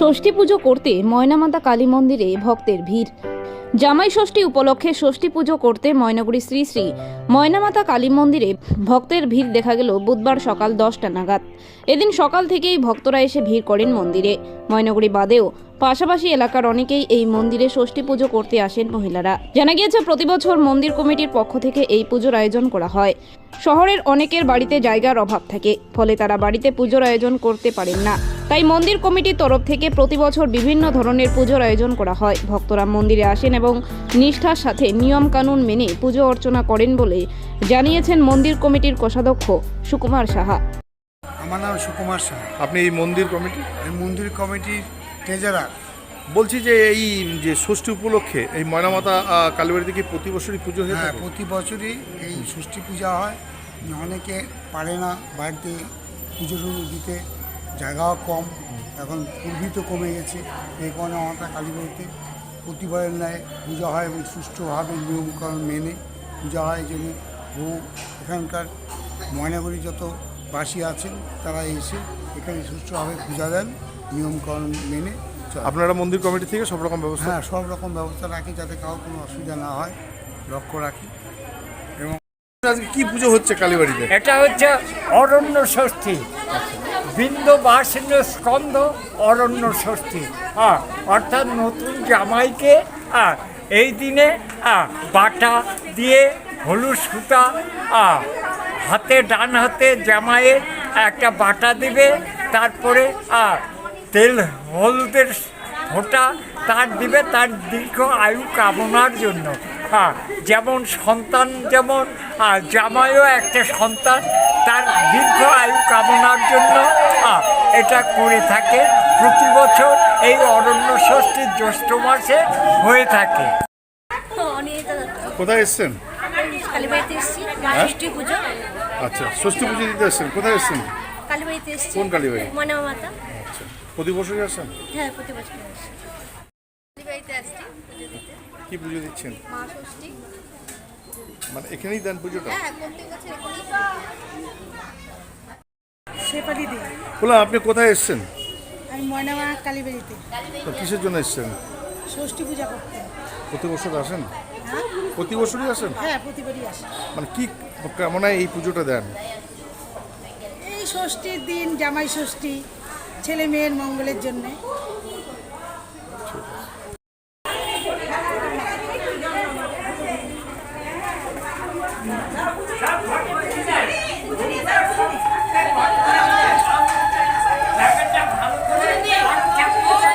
ষষ্ঠী পুজো করতে ময়নামাতা কালী মন্দিরে ভক্তের ভিড়। জামাই ষষ্ঠী উপলক্ষে ষষ্ঠী পুজো করতে ময়নাগুড়ি শ্রী শ্রী ময়নামাতা কালী মন্দিরে ভক্তের ভিড় দেখা গেল বুধবার সকাল দশটা নাগাদ। এদিন সকাল থেকেই ভক্তরা এসে ভিড় করেন মন্দিরে। ময়নাগুড়ি বাদেও পাশাপাশি এলাকার অনেকেই এই মন্দিরে ষষ্ঠী পুজো করতে আসেন মহিলারা। জানা গিয়েছে প্রতিবছর মন্দির কমিটির পক্ষ থেকে এই পুজোর আয়োজন করা হয়। শহরের অনেকের বাড়িতে জায়গার অভাব থাকে, ফলে তারা বাড়িতে পুজোর আয়োজন করতে পারেন না। তাই মন্দির কমিটির তরফ থেকে প্রতি বছর বিভিন্ন ধরনের পুজোর আয়োজন করা হয়। ভক্তরা মন্দিরে আসেন এবং নিষ্ঠার সাথে নিয়ম কানুন মেনে পুজো অর্চনা করেন বলে জানিয়েছেন মন্দির কমিটির কোষাধ্যক্ষ সুকুমার সাহা। আমার নাম সুকুমার সাহা। আপনি এই মন্দির কমিটি? এই মন্দির কমিটির ট্রেজারার বলছি যে এই যে ষষ্ঠী উপলক্ষে এই ময়নামাতা কালীবাড়িতে কি প্রতি বছরই পুজো হয়ে হ্যাঁ প্রতি বছরই এই ষষ্ঠী পূজা হয়। অনেকে পারে না বাড়িতে পুজো টুজো দিতে। জায়গাও কম এখন পূর্বী তো কমে গেছে। এই কারণে আমাদের কালীবাড়িতে প্রতিবারের ন্যায় পূজা হয় এবং সুষ্ঠুভাবে নিয়মকানুন মেনে পূজা হয়। জন্য বহু এখানকার ময়নাগুড়ি যত বাসী আছেন তারা এসে এখানে সুষ্ঠুভাবে পূজা দেন নিয়মকানুন মেনে। আপনারা মন্দির কমিটি থেকে সব রকম ব্যবস্থা? হ্যাঁ সব রকম ব্যবস্থা রাখি যাতে কারোর কোনো অসুবিধা না হয় লক্ষ্য রাখি। এবং আজকে কি পুজো হচ্ছে কালীবাড়িতে? এটা হচ্ছে অরণ্য ষষ্ঠী। বিন্দু বাসিন্য স্কন্ধ অরণ্য ষষ্ঠী। হ্যাঁ অর্থাৎ নতুন জামাইকে হ্যাঁ, এই দিনে বাটা দিয়ে হলুদ সুতা হাতে ডান হাতে জামাইয়ের একটা বাটা দিবে তারপরে তেল হলুদের ফোঁটা তার দিবে তার দীর্ঘ আয়ু কামনার জন্য। হ্যাঁ যেমন সন্তান যেমন জামাইও একটা সন্তান তার দীর্ঘ আয়ু কামনার জন্য আহ, এটা করে থাকে। প্রতি বছর এই অরণ্য ষষ্ঠীর জ্যৈষ্ঠ মাসে হয়ে থাকে। কোথায় এসছেন? ষষ্ঠী পুজো। আচ্ছা ষষ্ঠী পুজো দিতে এসছেন। কোথায় এসছেন? কোন কালীবাড়ি? আচ্ছা প্রতি বছরই আসেন? হ্যাঁ প্রতি বছর আসি। কালীবাড়িতে আসছি পুজো দিতে। কি পুজো দিচ্ছেন? মানে এখানেই দেন পুজোটা? হ্যাঁ প্রত্যেক বছর এখানেই। শেফালি দে। বলে আপনি কোথায় এসেছেন? আমি ময়নামা কালীবাড়িতে। তো কিসের জন্য এসেছেন? ষষ্ঠী পূজা করতে। প্রতি বছর আসেন? হ্যাঁ? প্রতি বছরই আসেন? হ্যাঁ প্রতিবারই আসেন মানে কি হয় এই পুজোটা দেন? এই ষষ্ঠীর দিন জামাই ষষ্ঠী ছেলে মেয়ের মঙ্গলের জন্যে।